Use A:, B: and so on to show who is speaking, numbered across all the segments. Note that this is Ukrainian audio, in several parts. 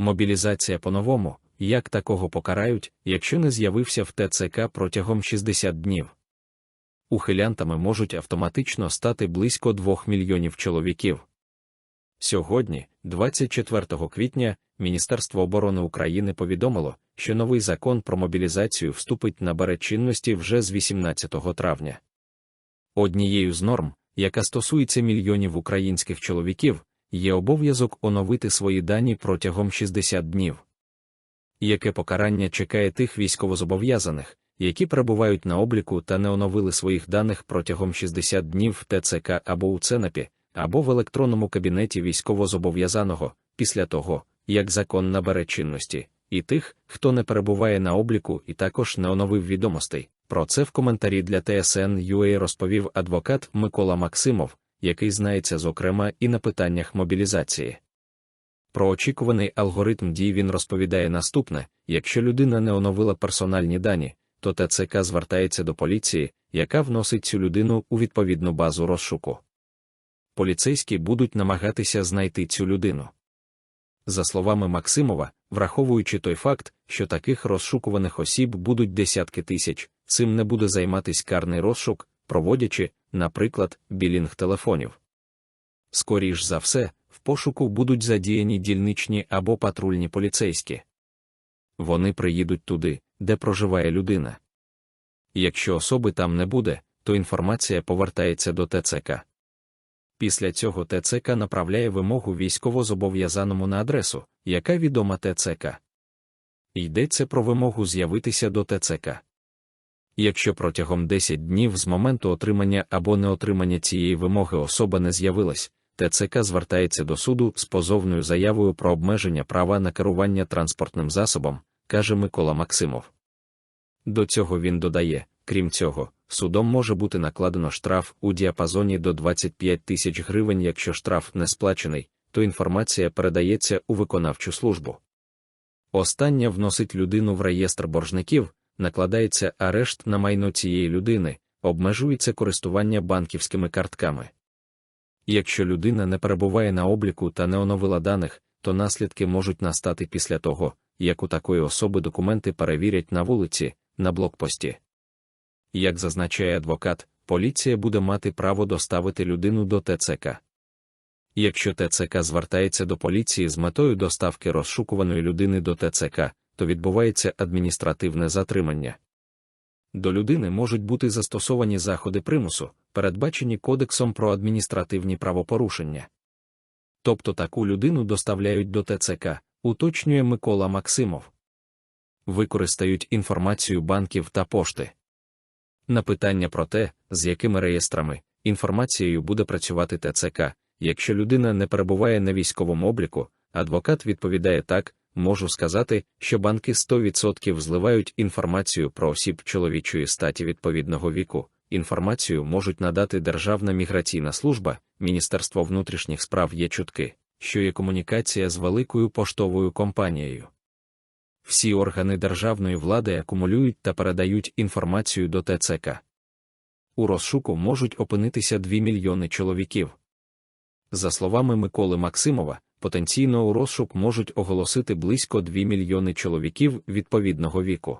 A: Мобілізація по-новому, як такого покарають, якщо не з'явився в ТЦК протягом 60 днів. Ухилянтами можуть автоматично стати близько 2 мільйонів чоловіків. Сьогодні, 24 квітня, Міністерство оборони України повідомило, що новий закон про мобілізацію вступить набере чинності вже з 18 травня. Однією з норм, яка стосується мільйонів українських чоловіків, є обов'язок оновити свої дані протягом 60 днів. Яке покарання чекає тих військовозобов'язаних, які перебувають на обліку та не оновили своїх даних протягом 60 днів в ТЦК або у ЦЕНАПі, або в електронному кабінеті військовозобов'язаного, після того, як закон набере чинності, і тих, хто не перебуває на обліку і також не оновив відомостей. Про це в коментарі для TSN.ua розповів адвокат Микола Максимов, який знається зокрема і на питаннях мобілізації. Про очікуваний алгоритм дій він розповідає наступне: якщо людина не оновила персональні дані, то ТЦК звертається до поліції, яка вносить цю людину у відповідну базу розшуку. Поліцейські будуть намагатися знайти цю людину. За словами Максимова, враховуючи той факт, що таких розшукуваних осіб будуть десятки тисяч, цим не буде займатись карний розшук, проводячи, наприклад, білінг телефонів. Скоріш за все, в пошуку будуть задіяні дільничні або патрульні поліцейські. Вони приїдуть туди, де проживає людина. Якщо особи там не буде, то інформація повертається до ТЦК. Після цього ТЦК направляє вимогу військовозобов'язаному на адресу, яка відома ТЦК. Йдеться про вимогу з'явитися до ТЦК. Якщо протягом 10 днів з моменту отримання або неотримання цієї вимоги особа не з'явилась, ТЦК звертається до суду з позовною заявою про обмеження права на керування транспортним засобом, каже Микола Максимов. До цього він додає, крім цього, судом може бути накладено штраф у діапазоні до 25 тисяч гривень, якщо штраф не сплачений, то інформація передається у виконавчу службу. Остання вносить людину в реєстр боржників, накладається арешт на майно цієї людини, обмежується користування банківськими картками. Якщо людина не перебуває на обліку та не оновила даних, то наслідки можуть настати після того, як у такої особи документи перевірять на вулиці, на блокпості. Як зазначає адвокат, поліція буде мати право доставити людину до ТЦК. Якщо ТЦК звертається до поліції з метою доставки розшукуваної людини до ТЦК, то відбувається адміністративне затримання. До людини можуть бути застосовані заходи примусу, передбачені Кодексом про адміністративні правопорушення. Тобто таку людину доставляють до ТЦК, уточнює Микола Максимов. Використають інформацію банків та пошти. На питання про те, з якими реєстрами, інформацією буде працювати ТЦК, якщо людина не перебуває на військовому обліку, адвокат відповідає так, можу сказати, що банки 100% зливають інформацію про осіб чоловічої статі відповідного віку. Інформацію можуть надати Державна міграційна служба, Міністерство внутрішніх справ є чутки, що є комунікація з великою поштовою компанією. Всі органи державної влади акумулюють та передають інформацію до ТЦК. У розшуку можуть опинитися 2 мільйони чоловіків. За словами Миколи Максимова, потенційно у розшук можуть оголосити близько 2 мільйони чоловіків відповідного віку.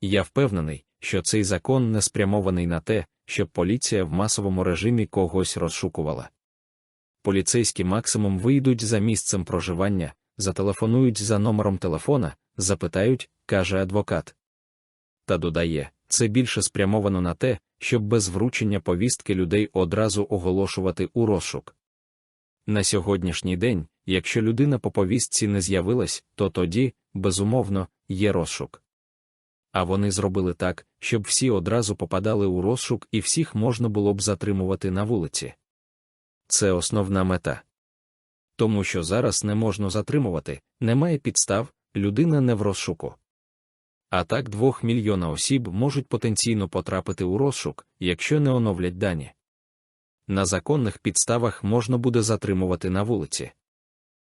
A: Я впевнений, що цей закон не спрямований на те, щоб поліція в масовому режимі когось розшукувала. Поліцейські максимум вийдуть за місцем проживання, зателефонують за номером телефона, запитають, каже адвокат. Та додає, це більше спрямовано на те, щоб без вручення повістки людей одразу оголошувати у розшук. На сьогоднішній день, якщо людина по повістці не з'явилась, то тоді, безумовно, є розшук. А вони зробили так, щоб всі одразу попадали у розшук і всіх можна було б затримувати на вулиці. Це основна мета. Тому що зараз не можна затримувати, немає підстав, людина не в розшуку. А так двох мільйона осіб можуть потенційно потрапити у розшук, якщо не оновлять дані. На законних підставах можна буде затримувати на вулиці.